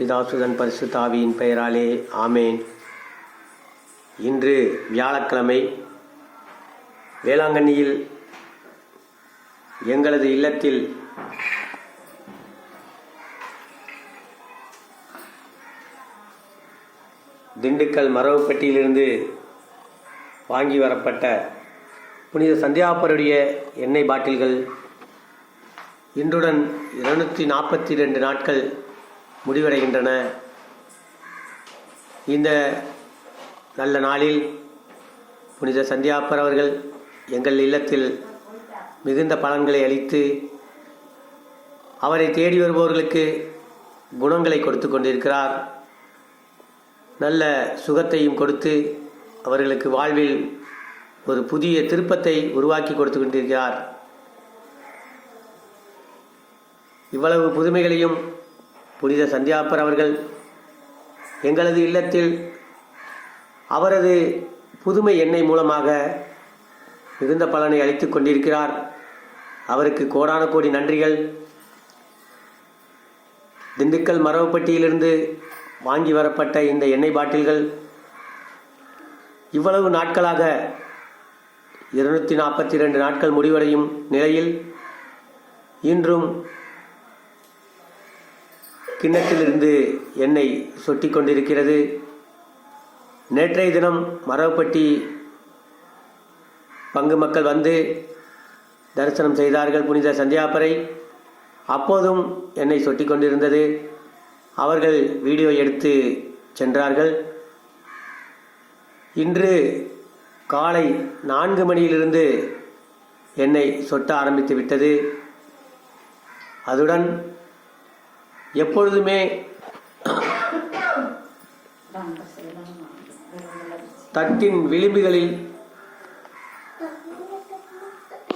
பிதாசுதன் பரிசுத்தாவியின் பெயராலே ஆமேன். இன்று வியாழக்கிழமை வேளாங்கண்ணியில் எங்களது இல்லத்தில் திண்டுக்கல் மரவுப்பட்டியிலிருந்து வாங்கி வரப்பட்ட புனித சந்தியாப்பருடைய எண்ணெய் பாட்டில்கள் இன்றுடன் இருநூற்றி நாற்பத்தி ரெண்டு நாட்கள் முடிவடைகின்றன. இந்த நல்ல நாளில் புனித சந்தியாப்பர் அவர்கள் எங்கள் இல்லத்தில் மிகுந்த பலன்களை அளித்து அவரை தேடி வருபவர்களுக்கு குணங்களை கொடுத்து கொண்டிருக்கிறார். நல்ல சுகத்தையும் கொடுத்து அவர்களுக்கு வாழ்வில் ஒரு புதிய திருப்பத்தை உருவாக்கி கொடுத்து கொண்டிருக்கிறார். இவ்வளவு புதுமைகளையும் புனித சந்தியாப்பர் அவர்கள் எங்களது இல்லத்தில் அவரது புதுமை எண்ணெய் மூலமாக மிகுந்த பலனை அளித்துக் கொண்டிருக்கிறார். அவருக்கு கோடான கோடி நன்றிகள். திண்டுக்கல் மரவப்பட்டியிலிருந்து வாங்கி வரப்பட்ட இந்த எண்ணெய் பாட்டில்கள் இவ்வளவு நாட்களாக இருநூற்றி நாற்பத்தி ரெண்டு நாட்கள் முடிவடையும் நிலையில் இன்றும் கிண்ணத்திலிருந்து எண்ணெய் சொட்டி கொண்டிருக்கிறது நேற்றைய தினம் மரபப்பட்டி பங்கு மக்கள் வந்து தரிசனம் செய்தார்கள் புனித சந்தியாப்பரை. அப்போதும் எண்ணெய் சொட்டி கொண்டிருந்தது அவர்கள் வீடியோ எடுத்து சென்றார்கள். இன்று காலை நான்கு மணியிலிருந்து எண்ணெய் சொட்ட ஆரம்பித்து விட்டது. அதுடன் எப்பொழுதுமே தட்டின் விளிம்புகளில்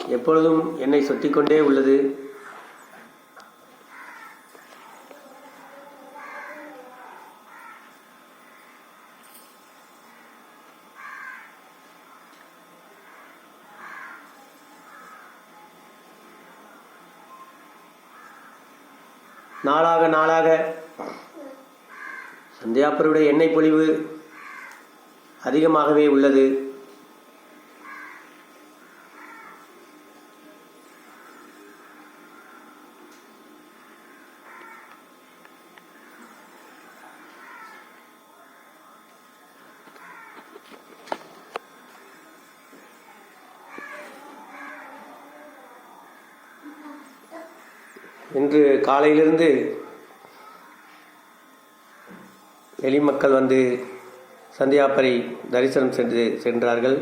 எப்பொழுதும் என்னை சொத்திக்கொண்டே உள்ளது. நாளாக நாளாக. சந்தியாப்பருடைய எண்ணெய் பொழிவு அதிகமாகவே உள்ளது. இன்று காலையிலிருந்து வெளிமக்கள் வந்து சந்தியாப்பரை தரிசனம் சென்று சென்றார்கள்.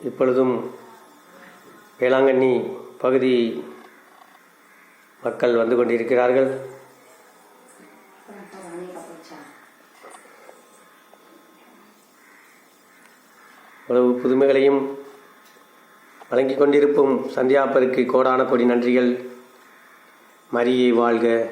இப்பொழுதும் வேளாங்கண்ணி பகுதி மக்கள் வந்து கொண்டிருக்கிறார்கள். இவ்வளவு புதுமைகளையும் வழங்கி கொண்டிருக்கும் சந்தியாப்பருக்கு கோடான கோடி நன்றிகள். மரியை வாழ்க.